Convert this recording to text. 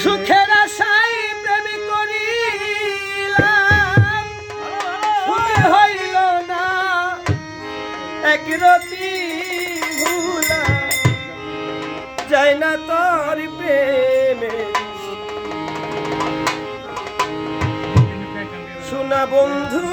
সুখের আশাই প্রেমী করিলাম। হইল না এক রতি না তোর প্রেমে। শোনা বন্ধু